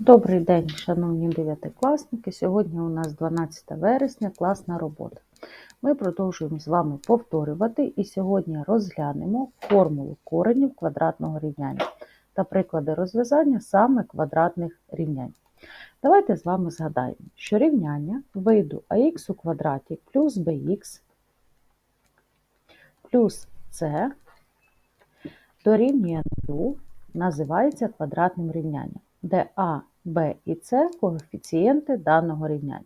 Добрий день, шановні дев'ятикласники. Сьогодні у нас 12 вересня, класна робота. Ми продовжуємо з вами повторювати і сьогодні розглянемо формулу коренів квадратного рівняння та приклади розв'язання саме квадратних рівнянь. Давайте з вами згадаємо, що рівняння виду ax у квадраті плюс bx плюс c дорівнює 0 називається квадратним рівнянням де А, Б і С коефіцієнти даного рівняння.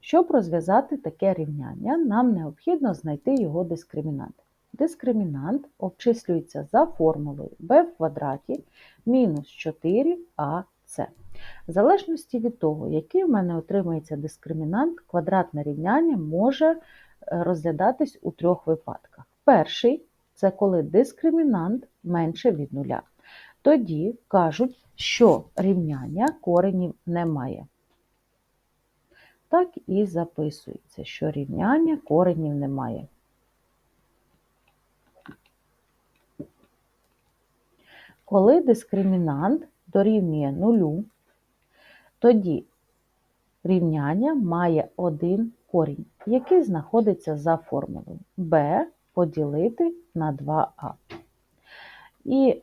Щоб розв'язати таке рівняння, нам необхідно знайти його дискримінант. Дискримінант обчислюється за формулою b в квадраті мінус 4ac. В залежності від того, який в мене отримається дискримінант, квадратне рівняння може е, розглядатись у трьох випадках. Перший це коли дискримінант менше від нуля. Тоді кажуть, що рівняння коренів немає. Так і записується, що рівняння коренів немає. Коли дискримінант дорівнює нулю, тоді рівняння має один корінь, який знаходиться за формулою b поділити на 2а. І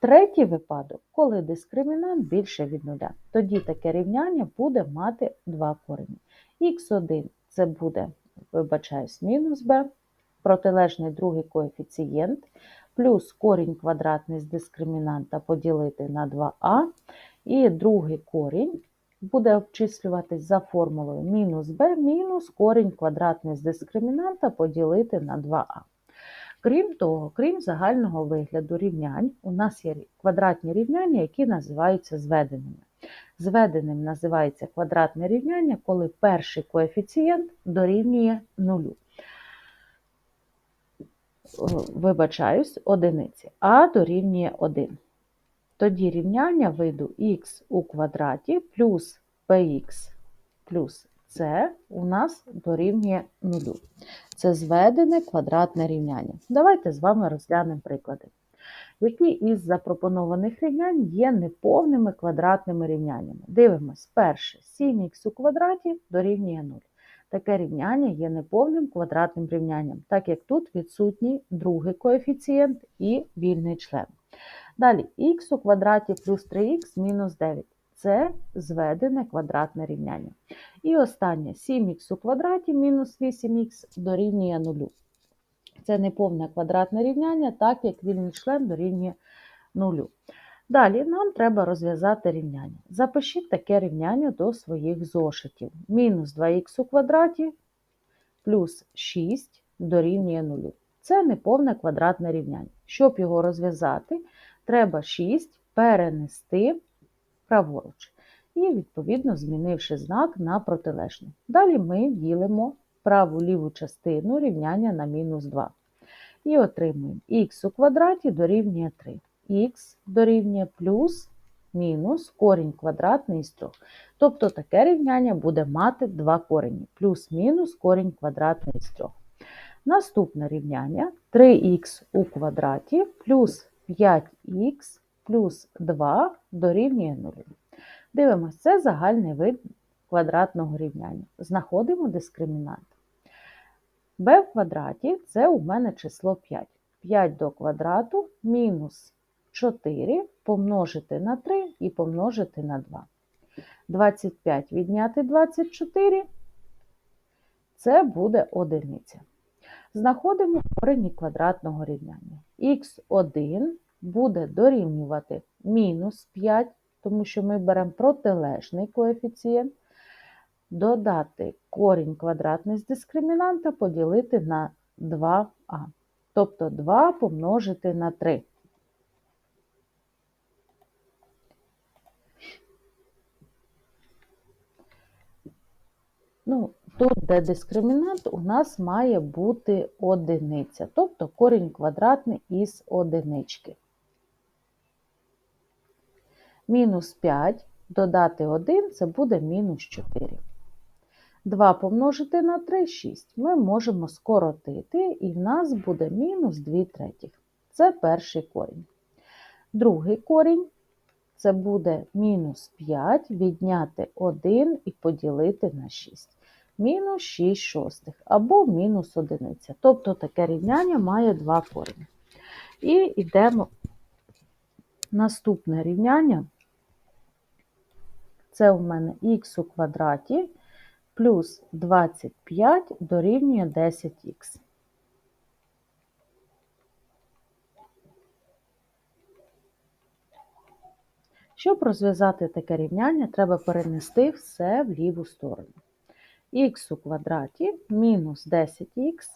Третій випадок, коли дискримінант більше від нуля. Тоді таке рівняння буде мати два корені. Х1 це буде, вибачаюсь, мінус b, протилежний другий коефіцієнт, плюс корінь квадратний з дискримінанта поділити на 2а, і другий корінь буде обчислюватись за формулою мінус b мінус корінь квадратний з дискримінанта поділити на 2а. Крім того, крім загального вигляду рівнянь, у нас є квадратні рівняння, які називаються зведеними. Зведеним називається квадратне рівняння, коли перший коефіцієнт дорівнює нулю. Вибачаюсь, одиниці, а дорівнює 1. Тоді рівняння виду х у квадраті плюс px плюс c у нас дорівнює нулю. Це зведене квадратне рівняння. Давайте з вами розглянемо приклади. Які із запропонованих рівнянь є неповними квадратними рівняннями? Дивимось, перше, 7х у квадраті дорівнює 0. Таке рівняння є неповним квадратним рівнянням, так як тут відсутній другий коефіцієнт і вільний член. Далі х у квадраті плюс 3х мінус 9 це зведене квадратне рівняння. І останнє 7х у квадраті мінус 8х дорівнює 0. Це неповне квадратне рівняння, так як вільний член дорівнює 0. Далі нам треба розв'язати рівняння. Запишіть таке рівняння до своїх зошитів. Мінус 2х у квадраті плюс 6 дорівнює 0. Це неповне квадратне рівняння. Щоб його розв'язати, треба 6 перенести праворуч. І, відповідно, змінивши знак на протилежний. Далі ми ділимо праву ліву частину рівняння на мінус 2. І отримуємо х у квадраті дорівнює 3. Х дорівнює плюс мінус корінь квадратний із 3. Тобто таке рівняння буде мати два корені, плюс-мінус корінь квадратний із 3. Наступне рівняння 3х у квадраті плюс 5х плюс 2 дорівнює 0. Дивимося, це загальний вид квадратного рівняння. Знаходимо дискримінант. b в квадраті це у мене число 5. 5 до квадрату мінус 4 помножити на 3 і помножити на 2. 25 відняти 24 це буде одиниця. Знаходимо корені квадратного рівняння. х1 буде дорівнювати мінус 5, тому що ми беремо протилежний коефіцієнт, додати корінь квадратний з дискримінанта поділити на 2а. Тобто 2 помножити на 3. Ну, Тут, де дискримінант, у нас має бути одиниця, тобто корінь квадратний із одинички. Мінус 5 додати 1 це буде мінус 4. 2 помножити на 3 6. Ми можемо скоротити, і в нас буде мінус 2 третіх. Це перший корінь. Другий корінь це буде мінус 5 відняти 1 і поділити на 6. Мінус 6 шостих або мінус 1. Тобто таке рівняння має два корені. І йдемо наступне рівняння. Це у мене х у квадраті плюс 25 дорівнює 10х. Щоб розв'язати таке рівняння, треба перенести все в ліву сторону. х у квадраті мінус 10х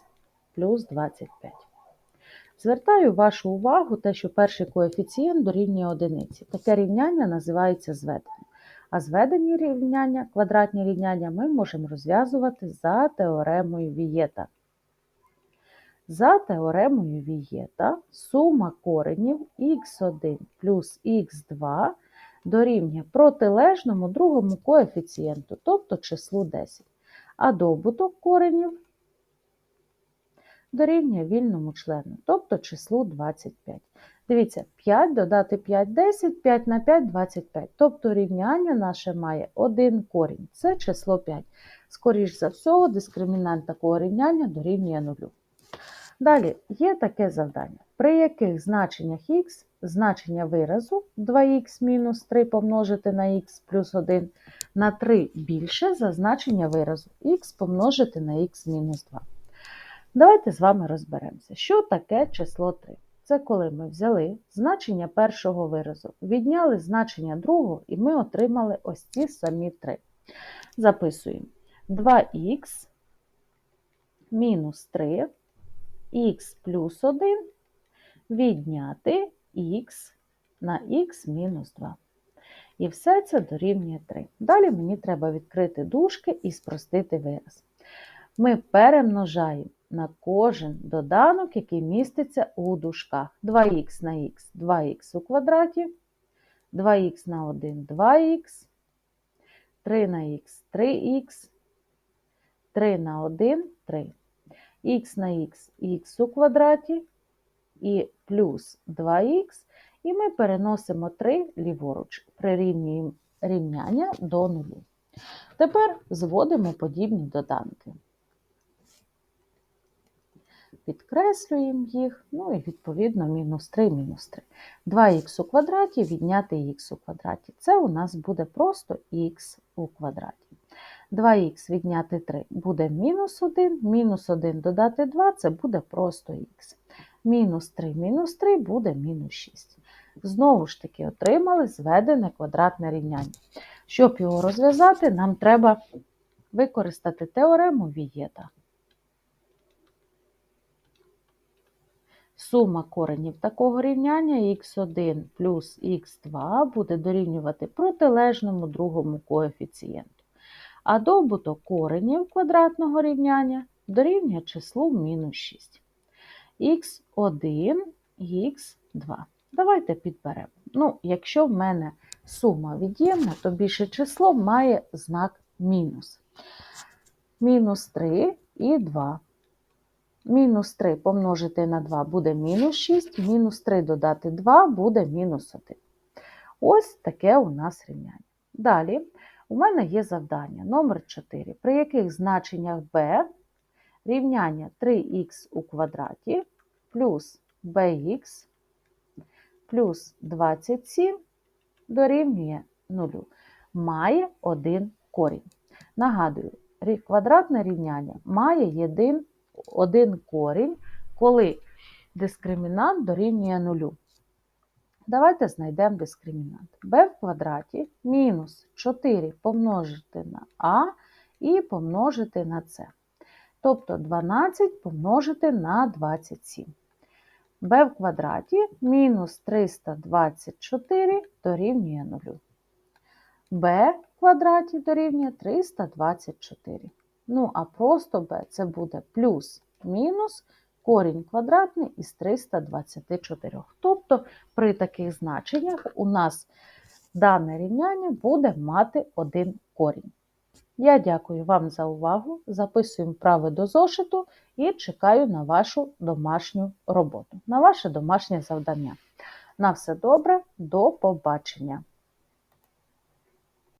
плюс 25. Звертаю вашу увагу те, що перший коефіцієнт дорівнює одиниці. Таке рівняння називається зведення. А зведені рівняння, квадратні рівняння ми можемо розв'язувати за теоремою Вієта. За теоремою Вієта сума коренів х1 плюс х2 дорівнює протилежному другому коефіцієнту, тобто числу 10. А добуток коренів дорівнює вільному члену, тобто числу 25. Дивіться, 5 додати 5 10, 5 на 5 25. Тобто рівняння наше має один корінь. Це число 5. Скоріш за всього, дискримінант такого рівняння дорівнює 0. Далі є таке завдання, при яких значеннях х значення виразу 2х мінус 3 помножити на х плюс 1 на 3 більше за значення виразу х помножити на х мінус 2. Давайте з вами розберемося, що таке число 3. Це коли ми взяли значення першого виразу, відняли значення другого, і ми отримали ось ці самі 3. Записуємо 2х мінус 3, х плюс 1 відняти х на х мінус 2. І все це дорівнює 3. Далі мені треба відкрити дужки і спростити вираз. Ми перемножаємо на кожен доданок, який міститься у дужках. 2х на х 2х у квадраті, 2х на 1 2х, 3 на х 3х, 3 на 1 3. х на х х у квадраті і плюс 2х, і ми переносимо 3 ліворуч, прирівнюємо рівняння до нулю. Тепер зводимо подібні доданки. Підкреслюємо їх, ну і відповідно мінус 3, мінус 3. 2х у квадраті відняти х у квадраті. Це у нас буде просто х у квадраті. 2х відняти 3 буде мінус 1, мінус 1 додати 2 це буде просто х. Мінус 3 мінус 3 буде мінус 6. Знову ж таки, отримали зведене квадратне рівняння. Щоб його розв'язати, нам треба використати теорему Вієта. Сума коренів такого рівняння х1 плюс х2 буде дорівнювати протилежному другому коефіцієнту. А добуток коренів квадратного рівняння дорівнює числу мінус 6. х1, х2. Давайте підберемо. Ну, Якщо в мене сума від'ємна, то більше число має знак мінус. Мінус 3 і 2. Мінус 3 помножити на 2 буде мінус 6, мінус 3 додати 2 буде мінус 1. Ось таке у нас рівняння. Далі у мене є завдання номер 4, при яких значеннях b рівняння 3х у квадраті плюс bx плюс 27 дорівнює 0, має один корінь. Нагадую, квадратне рівняння має єдин один корінь, коли дискримінант дорівнює нулю. Давайте знайдемо дискримінант. b в квадраті мінус 4 помножити на а і помножити на c. Тобто 12 помножити на 27. b в квадраті мінус 324 дорівнює 0. b в квадраті дорівнює 324. Ну, а просто b це буде плюс мінус корінь квадратний із 324. Тобто при таких значеннях у нас дане рівняння буде мати один корінь. Я дякую вам за увагу. Записуємо вправи до зошиту і чекаю на вашу домашню роботу, на ваше домашнє завдання. На все добре, до побачення!